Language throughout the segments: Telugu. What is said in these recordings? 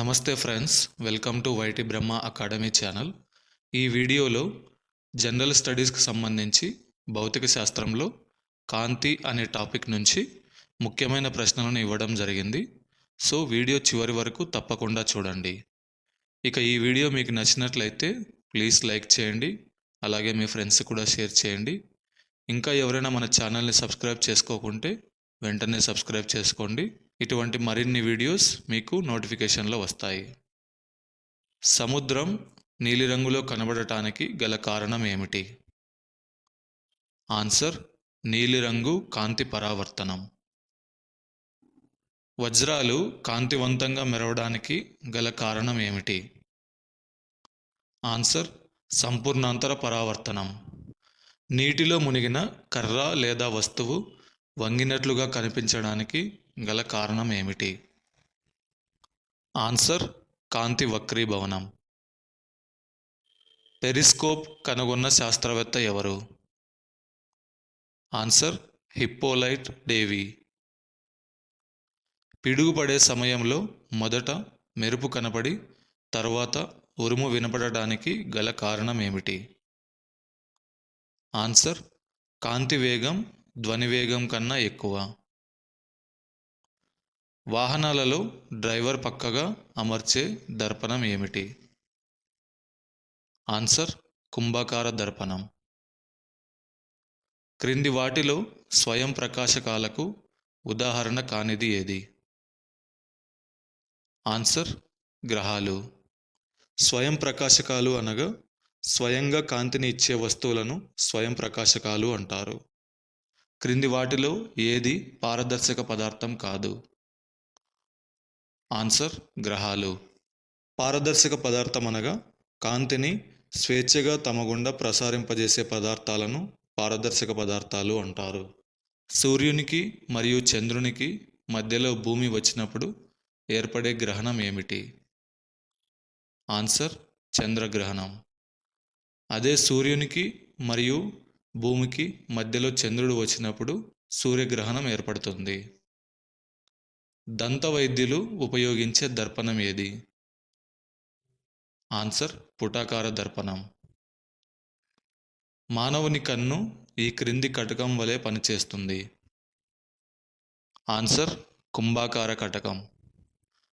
నమస్తే friends welcome to YT Brahma academy channel ఈ వీడియోలో జనరల్ స్టడీస్కి సంబంధించి భౌతిక శాస్త్రంలో కాంతి అనే టాపిక్ నుంచి ముఖ్యమైన ప్రశ్నలను ఇవ్వడం జరిగింది. సో వీడియో చివరి వరకు తప్పకుండా చూడండి. ఇక ఈ వీడియో మీకు నచ్చినట్లయితే ప్లీజ్ లైక్ చేయండి అలాగే మీ ఫ్రెండ్స్ కూడా షేర్ చేయండి. ఇంకా ఎవరైనా మన ఛానల్ని సబ్స్క్రైబ్ చేసుకోకుంటే వెంటనే సబ్స్క్రైబ్ చేసుకోండి. ఇటువంటి మరిన్ని వీడియోస్ మీకు నోటిఫికేషన్లో వస్తాయి. సముద్రం నీలిరంగులో కనబడటానికి గల కారణం ఏమిటి? ఆన్సర్ నీలిరంగు కాంతి పరావర్తనం. వజ్రాలు కాంతివంతంగా మెరవడానికి గల కారణం ఏమిటి? ఆన్సర్ సంపూర్ణాంతర పరావర్తనం. నీటిలో మునిగిన కర్ర లేదా వస్తువు వంగినట్లుగా కనిపించడానికి గల కారణం ఏమిటి ఆన్సర్ కాంతి వక్రీభవనం. పెరిస్కోప్ కనుగొన్న శాస్త్రవేత్త ఎవరు? Answer హిప్పోలైట్ Davy. పిడుగుపడే సమయంలో మొదట మెరుపు కనపడి తర్వాత ఉరుము వినపడడానికి గల కారణం ఏమిటి ఆన్సర్ కాంతి వేగం ధ్వని వేగం కన్నా ఎక్కువ. వాహనాలలో డ్రైవర్ పక్కగా అమర్చే దర్పణం ఏమిటి? ఆన్సర్ కుంభాకార దర్పణం. క్రింది వాటిలో స్వయం ప్రకాశకాలకు ఉదాహరణ కానిది ఏది? ఆన్సర్ గ్రహాలు. స్వయం ప్రకాశకాలు అనగా స్వయంగా కాంతిని ఇచ్చే వస్తువులను స్వయం ప్రకాశకాలు అంటారు. క్రింది వాటిలో ఏది పారదర్శక పదార్థం కాదు? ఆన్సర్ గ్రహాలు. పారదర్శక పదార్థం అనగా కాంతిని స్వేచ్ఛగా తమ గుండా ప్రసారింపజేసే పదార్థాలను పారదర్శక పదార్థాలు అంటారు. సూర్యునికి మరియు చంద్రునికి మధ్యలో భూమి వచ్చినప్పుడు ఏర్పడే గ్రహణం ఏమిటి? ఆన్సర్ చంద్రగ్రహణం. అదే సూర్యునికి మరియు భూమికి మధ్యలో చంద్రుడు వచ్చినప్పుడు సూర్యగ్రహణం ఏర్పడుతుంది. దంత వైద్యులు ఉపయోగించే దర్పణం ఏది? ఆన్సర్ పుటాకార దర్పణం. మానవుని కన్ను ఈ క్రింది కటకం వలె పనిచేస్తుంది. ఆన్సర్ కుంభాకార కటకం.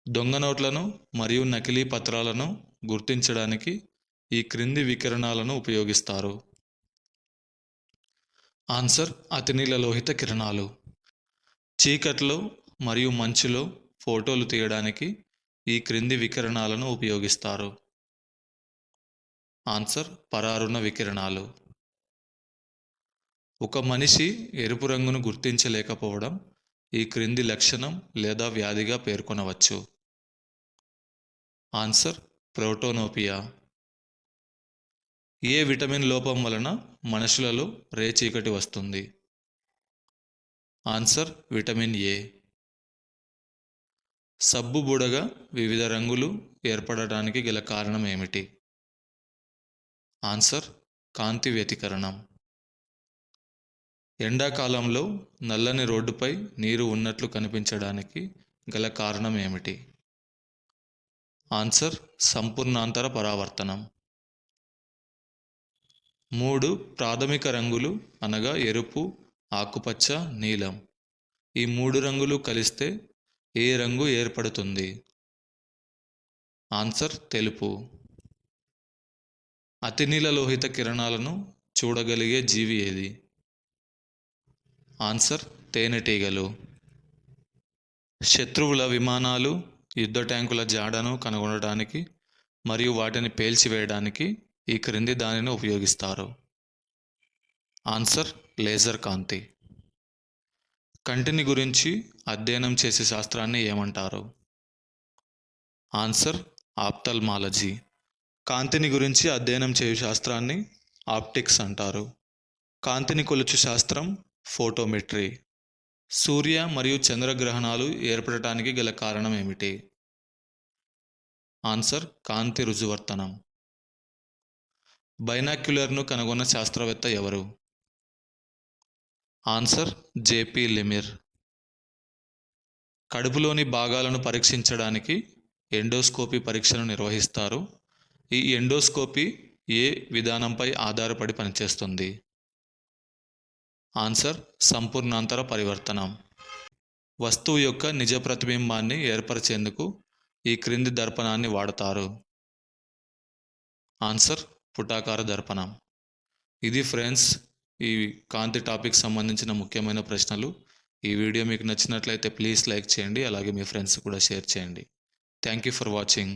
దొంగ నోట్లను మరియు నకిలీ పత్రాలను గుర్తించడానికి ఈ క్రింది వికిరణాలను ఉపయోగిస్తారు. ఆన్సర్ అతినీల లోహిత కిరణాలు. చీకట్లో మరియు మంచులో ఫోటోలు తీయడానికి ఈ క్రింది వికిరణాలను ఉపయోగిస్తారు. ఆన్సర్ పరారుణ వికిరణాలు. ఒక మనిషి ఎరుపు రంగును గుర్తించలేకపోవడం ఈ క్రింది లక్షణం లేదా వ్యాధిగా పేర్కొనవచ్చు. ఆన్సర్ ప్రోటోనోపియా. ఏ విటమిన్ లోపం వలన మనుషులలో రేచీకటి వస్తుంది? Answer vitamin A. సబ్బు బుడగ వివిధ రంగులు ఏర్పడటానికి గల కారణం ఏమిటి? ఆన్సర్ కాంతి వ్యతికరణం. ఎండాకాలంలో నల్లని రోడ్డుపై నీరు ఉన్నట్లు కనిపించడానికి గల కారణం ఏమిటి? ఆన్సర్ సంపూర్ణాంతర పరావర్తనం. మూడు ప్రాథమిక రంగులు అనగా ఎరుపు ఆకుపచ్చ నీలం. ఈ మూడు రంగులు కలిస్తే ఏ రంగు ఏర్పడుతుంది? ఆన్సర్ తెలుపు. అతినీల లోహిత కిరణాలను చూడగలిగే జీవి ఏది? ఆన్సర్ తేనెటీగలు. శత్రువుల విమానాలు యుద్ధ ట్యాంకుల జాడను కనుగొనడానికి మరియు వాటిని పేల్చివేయడానికి ఈ క్రింది దానిని ఉపయోగిస్తారు. ఆన్సర్ లేజర్ కాంతి. కంటిని గురించి అధ్యయనం చేసే శాస్త్రాన్ని ఏమంటారు? Answer ophthalmology. కాంతిని గురించి అధ్యయనం చేయు శాస్త్రాన్ని ఆప్టిక్స్ అంటారు. కాంతిని కొలుచు శాస్త్రం ఫోటోమెట్రీ. సూర్య మరియు చంద్రగ్రహణాలు ఏర్పడటానికి గల కారణం ఏమిటి? ఆన్సర్ కాంతి రుజువర్తనం. బైనాక్యులర్ను కనుగొన్న శాస్త్రవేత్త ఎవరు? ఆన్సర్ జేపీ లిమిర్. కడుపులోని భాగాలను పరీక్షించడానికి ఎండోస్కోపీ పరీక్షను నిర్వహిస్తారు. ఈ ఎండోస్కోపీ ఏ విధానంపై ఆధారపడి పనిచేస్తుంది? ఆన్సర్ సంపూర్ణాంతర పరివర్తనం. వస్తువు యొక్క నిజ ప్రతిబింబాన్ని ఏర్పరిచేందుకు ఈ క్రింది దర్పణాన్ని వాడతారు. ఆన్సర్ పుటాకార దర్పణం. ఇది ఫ్రెండ్స్ ఈ కాంతి టాపిక్ సంబంధించిన ముఖ్యమైన ప్రశ్నలు. ఈ వీడియో మీకు నచ్చినట్లయితే ప్లీజ్ లైక్ చేయండి. అలాగే మీ ఫ్రెండ్స్ కూడా షేర్ చేయండి. Thank you for watching